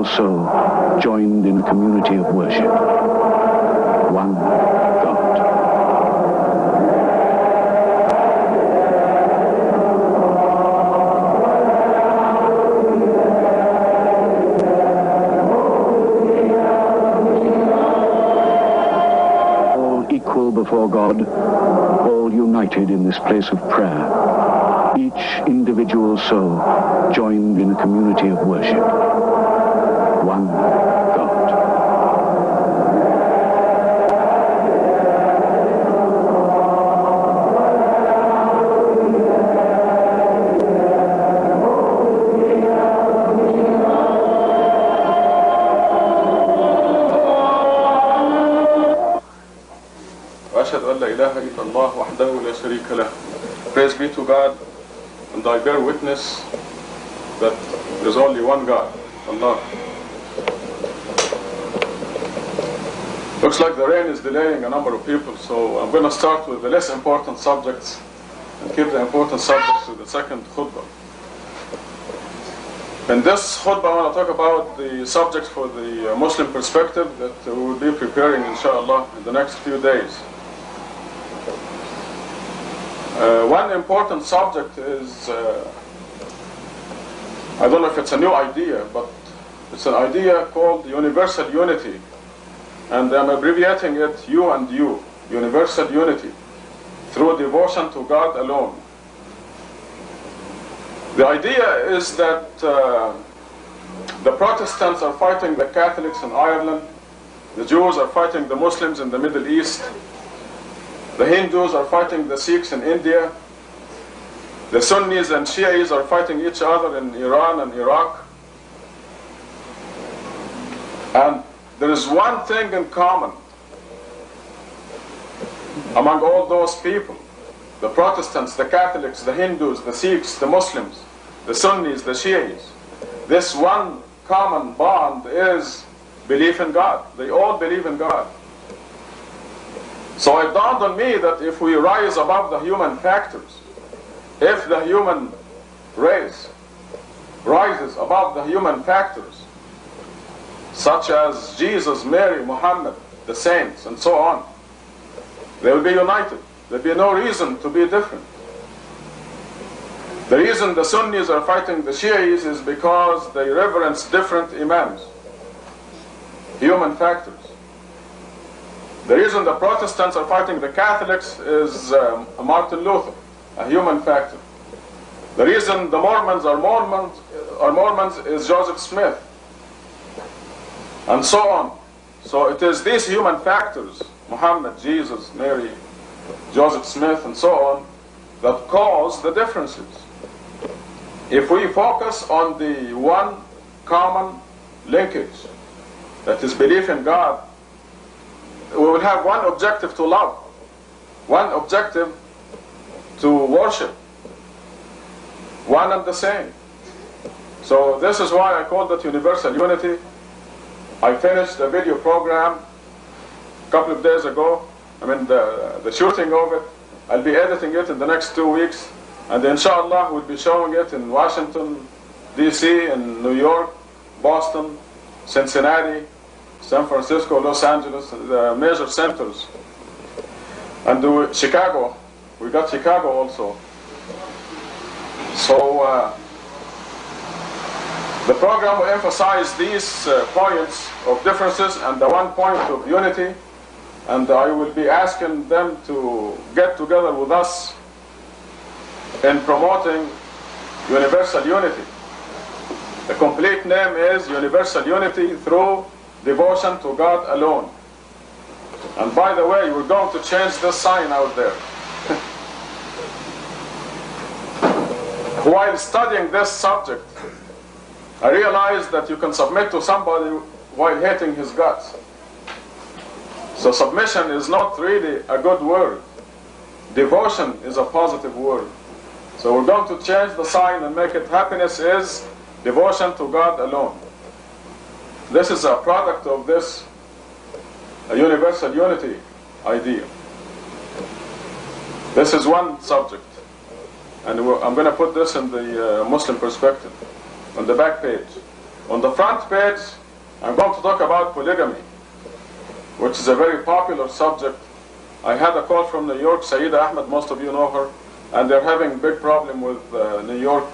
individual soul joined in a community of worship. One God. All equal before God, all united in this place of prayer. Each individual soul joined in a community of worship. one God. Praise be to God, and I bear witness that there's only one God, Allah. Looks like the rain is delaying a number of people, so I'm going to start with the less important subjects and keep the important subjects to the second khutbah. In this khutbah, I want to talk about the subject for the uh, Muslim perspective that we will be preparing, inshallah, in the next few days. Uh, one important subject is, uh, I don't know if it's a new idea, but it's an idea called universal unity. And I'm abbreviating it U and U, universal unity, through devotion to God alone. The idea is that uh, the Protestants are fighting the Catholics in Ireland, the Jews are fighting the Muslims in the Middle East, the Hindus are fighting the Sikhs in India. The Sunnis and Shias are fighting each other in Iran and Iraq. And there is one thing in common among all those people the Protestants, the Catholics, the Hindus, the Sikhs, the Muslims, the Sunnis, the Shias. This one common bond is belief in God. They all believe in God. So it dawned on me that if we rise above the human factors, if the human race rises above the human factors, such as Jesus, Mary, Muhammad, the saints, and so on, they will be united. There'll be no reason to be different. The reason the Sunnis are fighting the Shias is because they reverence different imams, human factors. The reason the Protestants are fighting the Catholics is um, Martin Luther, a human factor. The reason the Mormons are Mormons, are Mormons is Joseph Smith, and so on. So it is these human factors, Muhammad, Jesus, Mary, Joseph Smith, and so on, that cause the differences. If we focus on the one common linkage, that is belief in God, we will have one objective to love, one objective to worship, one and the same. So this is why I call that universal unity. I finished a video program a couple of days ago. I mean the, the shooting of it. I'll be editing it in the next two weeks. And inshallah we'll be showing it in Washington, DC, in New York, Boston, Cincinnati, San Francisco, Los Angeles, the major centers. And the, Chicago, we got Chicago also. So uh, the program will emphasize these uh, points of differences and the one point of unity. And I will be asking them to get together with us in promoting universal unity. The complete name is Universal Unity through devotion to God alone. And by the way, we're going to change this sign out there. While studying this subject, I realized that you can submit to somebody while hating his guts. So submission is not really a good word. Devotion is a positive word. So we're going to change the sign and make it happiness is devotion to God alone. This is a product of this a universal unity idea. This is one subject. And I'm going to put this in the uh, Muslim perspective on the back page. On the front page, I'm going to talk about polygamy, which is a very popular subject. I had a call from New York, Saida Ahmed, most of you know her, and they're having big problem with uh, New York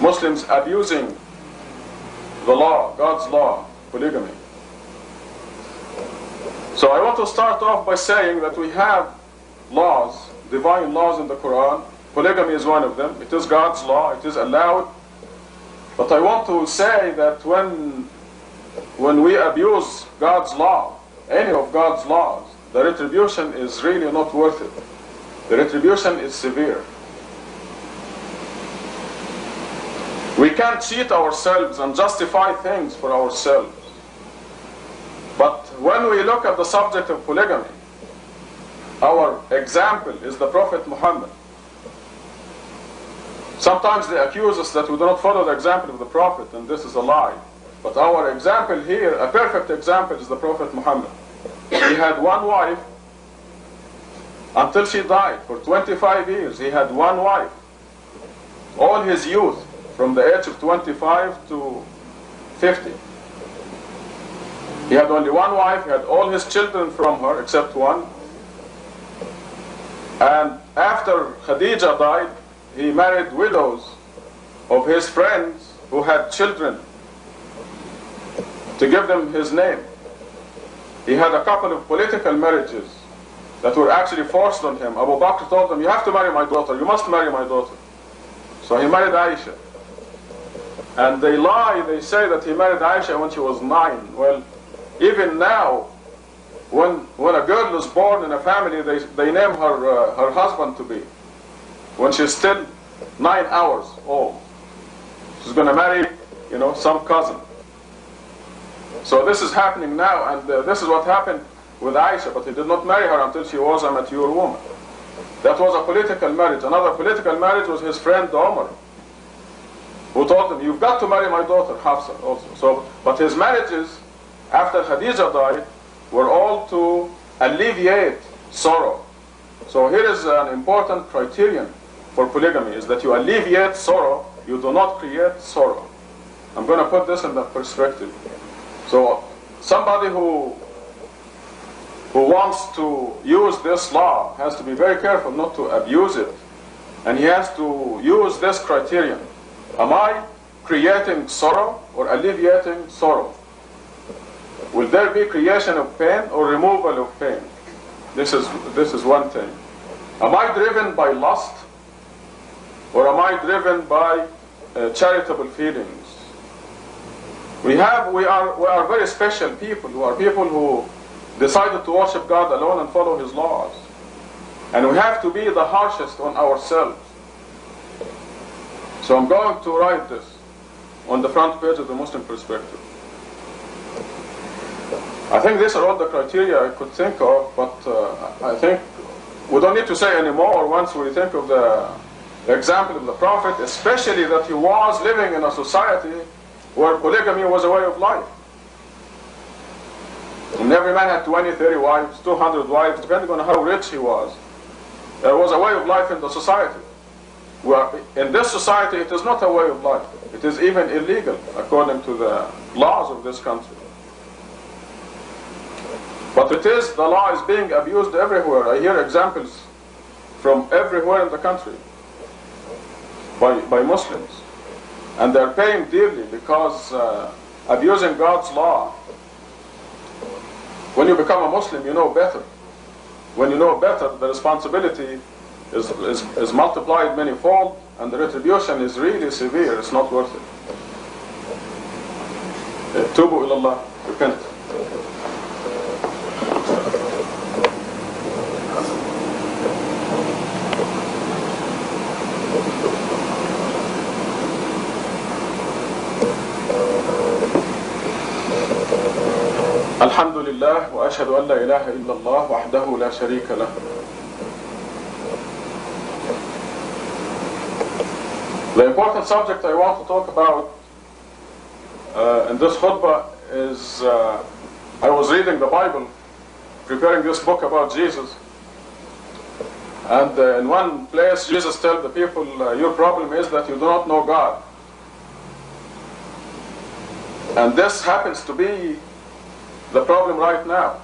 Muslims abusing the law, God's law, polygamy. So I want to start off by saying that we have laws, divine laws in the Quran. Polygamy is one of them. It is God's law. It is allowed. But I want to say that when, when we abuse God's law, any of God's laws, the retribution is really not worth it. The retribution is severe. We can't cheat ourselves and justify things for ourselves. But when we look at the subject of polygamy, our example is the Prophet Muhammad. Sometimes they accuse us that we do not follow the example of the Prophet, and this is a lie. But our example here, a perfect example, is the Prophet Muhammad. He had one wife until she died. For 25 years, he had one wife. All his youth, from the age of 25 to 50. He had only one wife, he had all his children from her except one. And after Khadija died, he married widows of his friends who had children to give them his name. He had a couple of political marriages that were actually forced on him. Abu Bakr told him, You have to marry my daughter, you must marry my daughter. So he married Aisha. And they lie, they say that he married Aisha when she was nine. Well, even now, when, when a girl is born in a family, they, they name her, uh, her husband to be. When she's still nine hours old. She's going to marry, you know, some cousin. So this is happening now, and uh, this is what happened with Aisha, but he did not marry her until she was a mature woman. That was a political marriage. Another political marriage was his friend Omar, who told him, you've got to marry my daughter, Hafsa, also. So, but his marriages after Khadija died were all to alleviate sorrow. So here is an important criterion for polygamy, is that you alleviate sorrow, you do not create sorrow. I'm going to put this in the perspective. So somebody who who wants to use this law has to be very careful not to abuse it. And he has to use this criterion. Am I creating sorrow or alleviating sorrow? Will there be creation of pain or removal of pain? This is, this is one thing. Am I driven by lust or am I driven by uh, charitable feelings? We have, we are, we are very special people who are people who decided to worship God alone and follow His laws. And we have to be the harshest on ourselves. So I'm going to write this on the front page of the Muslim perspective. I think these are all the criteria I could think of, but uh, I think we don't need to say any more once we think of the, the example of the Prophet, especially that he was living in a society where polygamy was a way of life. And every man had 20, 30 wives, 200 wives, depending on how rich he was. There was a way of life in the society. Well, in this society, it is not a way of life. It is even illegal according to the laws of this country. But it is, the law is being abused everywhere. I hear examples from everywhere in the country by, by Muslims. And they're paying dearly because uh, abusing God's law. When you become a Muslim, you know better. When you know better, the responsibility is, is, is multiplied many-fold, and the retribution is really severe. It's not worth it. Tubu ilallah, repent. الحمد لله وأشهد أن لا إله إلا الله وحده لا شريك له The important subject I want to talk about uh, in this khutbah is uh, I was reading the Bible, preparing this book about Jesus, and uh, in one place Jesus tells the people, uh, your problem is that you do not know God. And this happens to be the problem right now.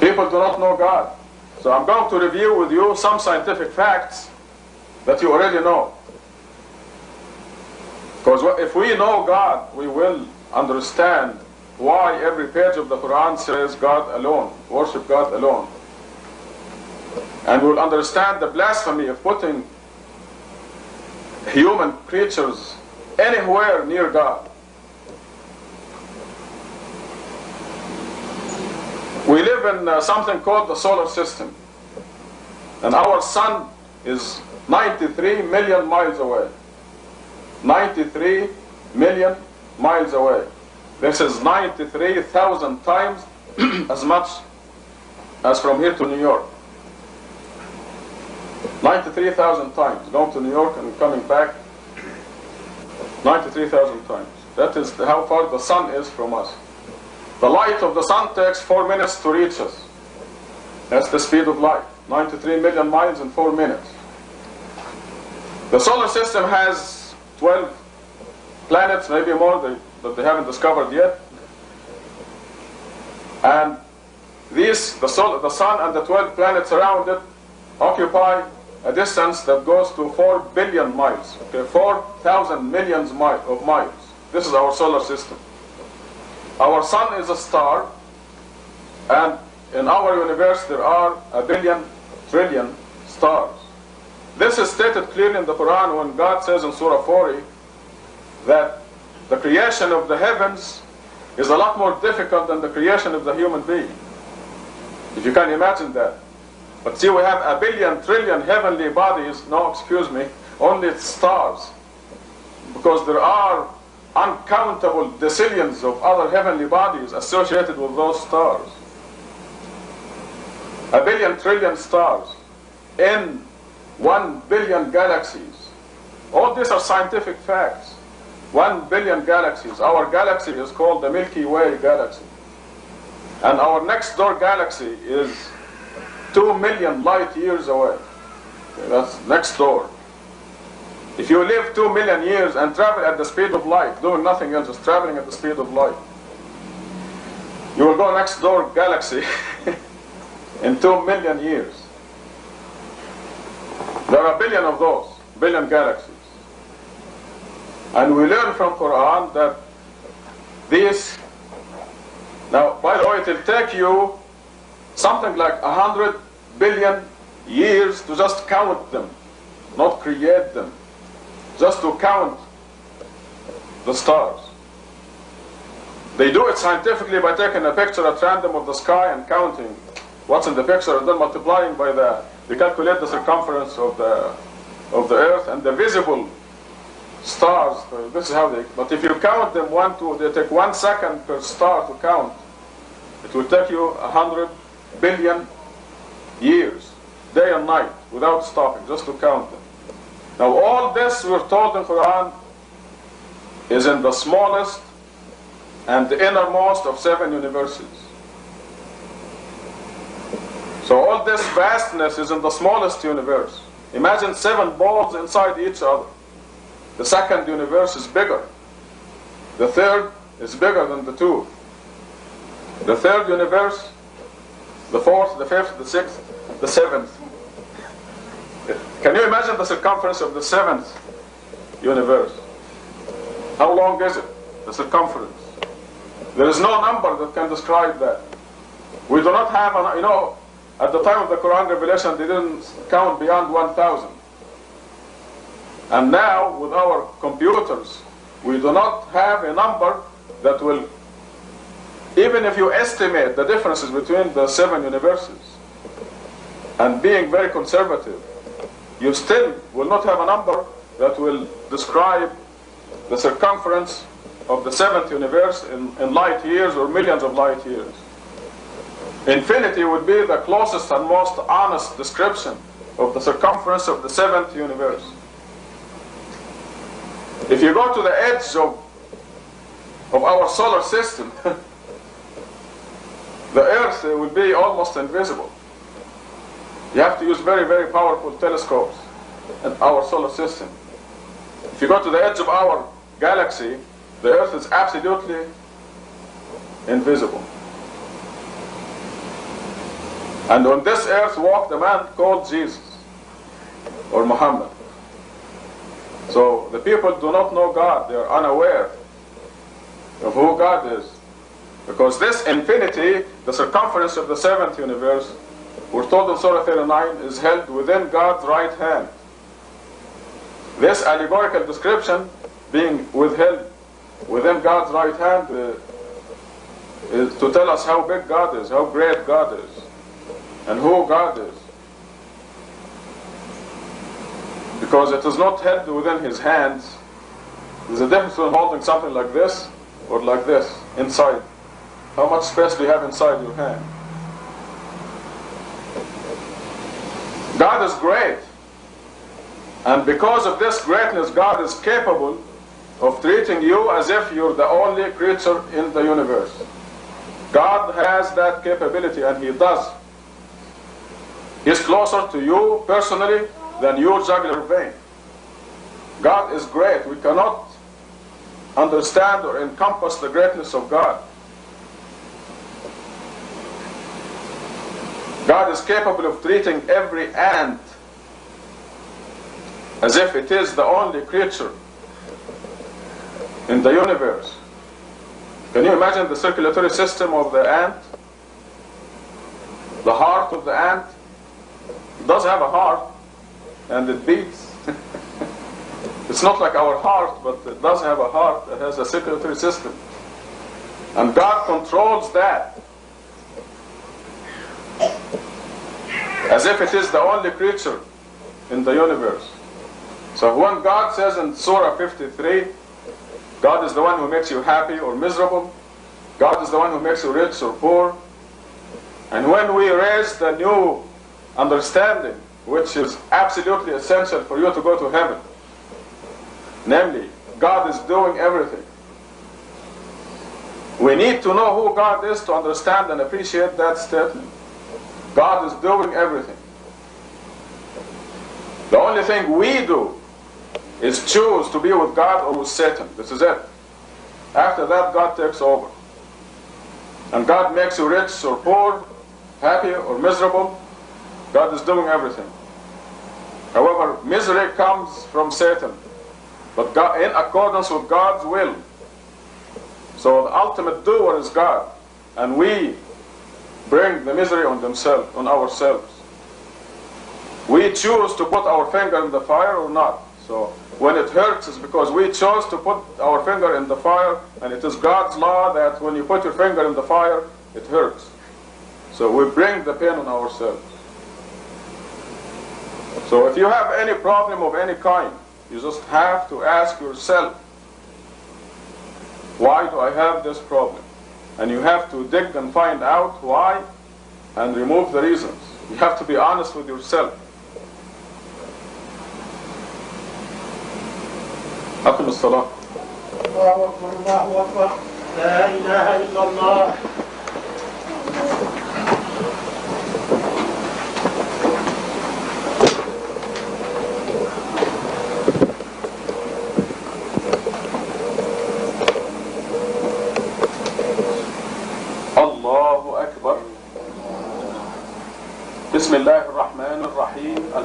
People do not know God. So I'm going to review with you some scientific facts that you already know. Because if we know God, we will understand why every page of the Quran says God alone, worship God alone. And we'll understand the blasphemy of putting human creatures anywhere near God. We live in uh, something called the solar system. And our sun is 93 million miles away. 93 million miles away. This is 93,000 times as much as from here to New York. 93,000 times going to New York and coming back 93,000 times. That is how far the sun is from us. The light of the sun takes four minutes to reach us. That's the speed of light. 93 million miles in four minutes. The solar system has 12 planets, maybe more, that, that they haven't discovered yet. And these, the, sol- the sun and the 12 planets around it, occupy a distance that goes to 4 billion miles. Okay, 4,000 millions mi- of miles. This is our solar system. Our sun is a star, and in our universe there are a billion trillion stars. This is stated clearly in the Quran when God says in Surah 40 that the creation of the heavens is a lot more difficult than the creation of the human being. If you can imagine that. But see, we have a billion trillion heavenly bodies, no, excuse me, only stars. Because there are uncountable decillions of other heavenly bodies associated with those stars. A billion trillion stars in one billion galaxies. All these are scientific facts. One billion galaxies. Our galaxy is called the Milky Way galaxy. And our next door galaxy is two million light years away. That's next door. If you live two million years and travel at the speed of light, doing nothing else, just traveling at the speed of light, you will go next door galaxy in two million years. There are a billion of those, billion galaxies. And we learn from Quran that these, now by the way, it will take you something like a hundred billion years to just count them, not create them, just to count the stars. They do it scientifically by taking a picture at random of the sky and counting what's in the picture and then multiplying by the, they calculate the circumference of the, of the earth and the visible stars. This is how they, but if you count them one, two, they take one second per star to count. It will take you a hundred billion years, day and night, without stopping, just to count them. Now all this we're told in Quran is in the smallest and the innermost of seven universes. So all this vastness is in the smallest universe. Imagine seven balls inside each other. The second universe is bigger. The third is bigger than the two. The third universe, the fourth, the fifth, the sixth, the seventh. Can you imagine the circumference of the seventh universe? How long is it? The circumference. There is no number that can describe that. We do not have, an, you know, at the time of the Quran revelation, they didn't count beyond 1,000. And now, with our computers, we do not have a number that will, even if you estimate the differences between the seven universes, and being very conservative, you still will not have a number that will describe the circumference of the seventh universe in, in light years or millions of light years. Infinity would be the closest and most honest description of the circumference of the seventh universe. If you go to the edge of, of our solar system, the Earth uh, will be almost invisible. You have to use very, very powerful telescopes in our solar system. If you go to the edge of our galaxy, the earth is absolutely invisible. And on this earth walked a man called Jesus or Muhammad. So the people do not know God, they are unaware of who God is. Because this infinity, the circumference of the seventh universe, we're told in Surah 39, is held within God's right hand. This allegorical description being withheld within God's right hand uh, is to tell us how big God is, how great God is, and who God is. Because it is not held within His hands. There's a difference between holding something like this or like this inside. How much space do you have inside your hand? God is great. And because of this greatness, God is capable of treating you as if you're the only creature in the universe. God has that capability, and He does. He's closer to you personally than your jugular vein. God is great. We cannot understand or encompass the greatness of God. God is capable of treating every ant as if it is the only creature in the universe. Can you imagine the circulatory system of the ant? The heart of the ant it does have a heart and it beats. it's not like our heart, but it does have a heart that has a circulatory system. And God controls that. As if it is the only creature in the universe. So when God says in Surah 53, God is the one who makes you happy or miserable, God is the one who makes you rich or poor, and when we raise the new understanding, which is absolutely essential for you to go to heaven, namely, God is doing everything. We need to know who God is to understand and appreciate that statement. God is doing everything. The only thing we do is choose to be with God or with Satan. This is it. After that, God takes over. And God makes you rich or poor, happy or miserable. God is doing everything. However, misery comes from Satan, but God, in accordance with God's will. So the ultimate doer is God, and we bring the misery on themselves, on ourselves. We choose to put our finger in the fire or not. So when it hurts, it's because we chose to put our finger in the fire, and it is God's law that when you put your finger in the fire, it hurts. So we bring the pain on ourselves. So if you have any problem of any kind, you just have to ask yourself, why do I have this problem? And you have to dig and find out why and remove the reasons. You have to be honest with yourself. أقم الصلاة الله أكبر الله أكبر لا إله إلا الله الله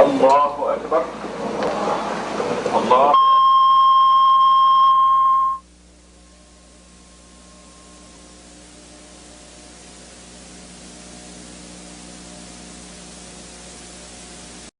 الله أكبر. الله.